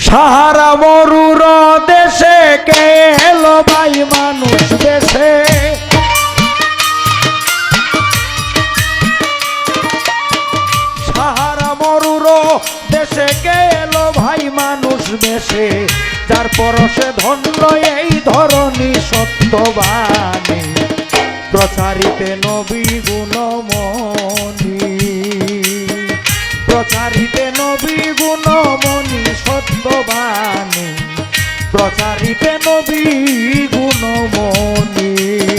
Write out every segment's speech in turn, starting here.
সাহারা মরুর দেশে কে এলো ভাই মানুষ দেশে? সাহারা মরুর দেশে কে এলো ভাই মানুষ দেশে? যার পরশে ধন্য এই ধরনী সত্যবাণী প্রচারিতে নবী গুণমণি প্রচারিতে নবী গুণমণি সত্যবাণী। প্রচারিতে নবী গুণমণি।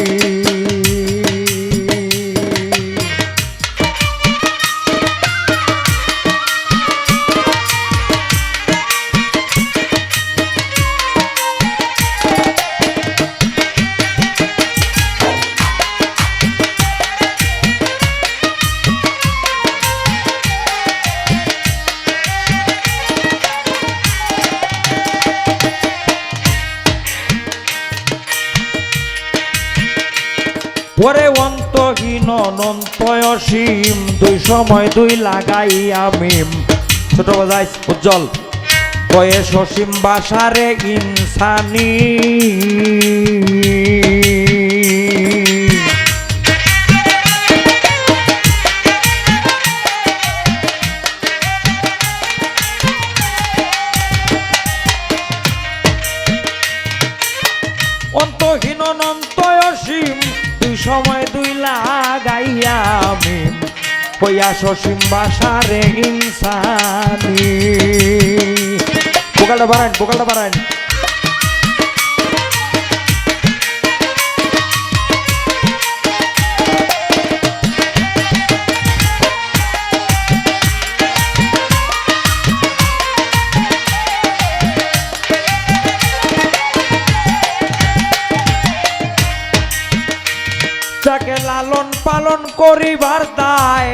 ওরে অন্তহীন অনন্ত অসীম, দুই সময় দুই লাগাই আমি ছোট বাজাই উজ্জ্বল। বয়ে সসীম বাসারে ইনসানি। হইয়া সসীম বাসারে ইনসানি। বোকালটা বাড়ান বোকালটা বাড়ান লালন পালন করিবার দায়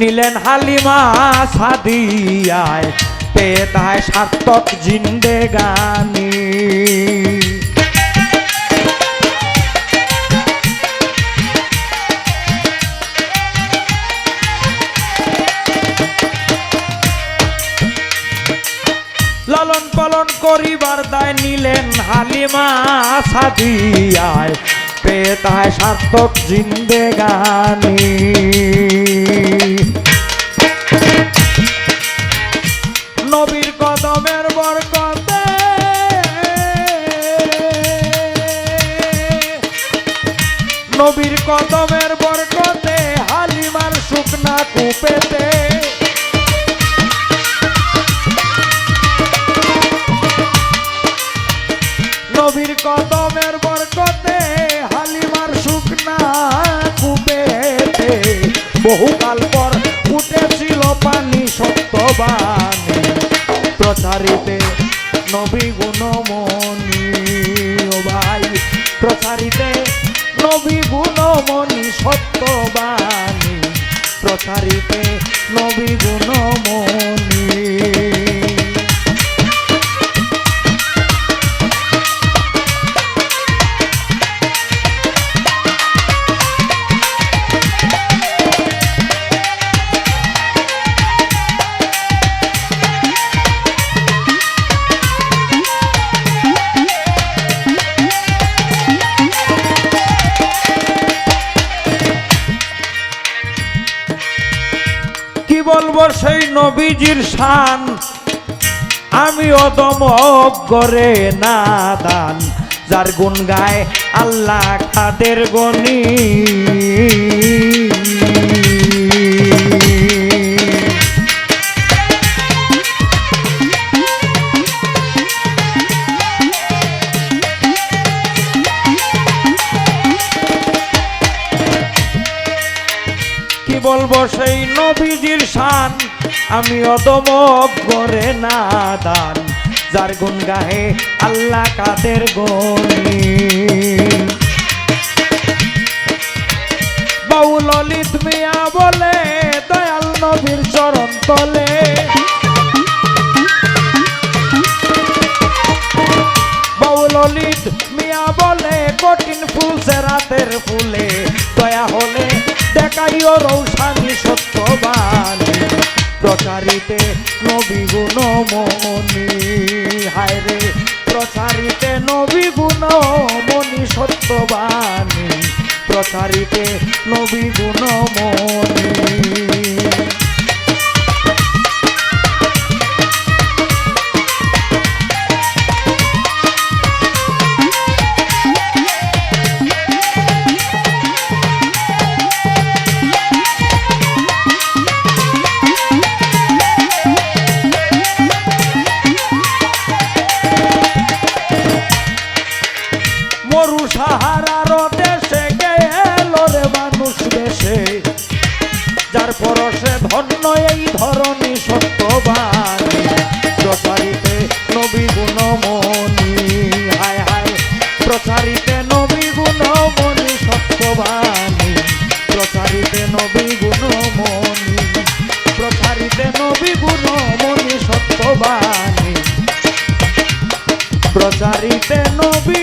নিলেন হালিমা সাদিয়ায় তাই সার্থক জিন্দে গানি। লালন পালন করিবার দায় নিলেন হালিমা সাদিয়ায় পেয়ে তাই সার্থক জিন্দে শুকনা কুপেতে। নবীর কদমের বরকতে হালিমার শুকনা কুপেতে। বহুকাল পর উঠেছিল পানি সত্যবাণী। প্রচারিতে নবী গুণমণি ভাই, প্রচারিতে নবী গুণমণি সত্যবাণী প্রচারিতে নবী গুণমণি বলব সেই নবীজির শান। আমি অদম করে না দান যার গুণ গায় আল্লাহ খাদের গনি। বলব সেই নবীজির শান। আমি অদম করে না দান যার গুণ গাহে আল্লাহ কাদের গনি। বাউ ললিত মিয়া বলে, দয়াল নবীর চরণ তলে। বাউ ললিত মিয়া বলে, কঠিন ফুল রাতের ফুলে। দয়া হলে দেখাইও রৌসানি সত্যবান প্রচারিতে নবী গুণমণি। হায় রে, প্রচারিতে নবী গুণমণি সত্যবাণী। প্রচারিতে নবী গুণমণি। সত্যবাণী প্রচারিতে নবী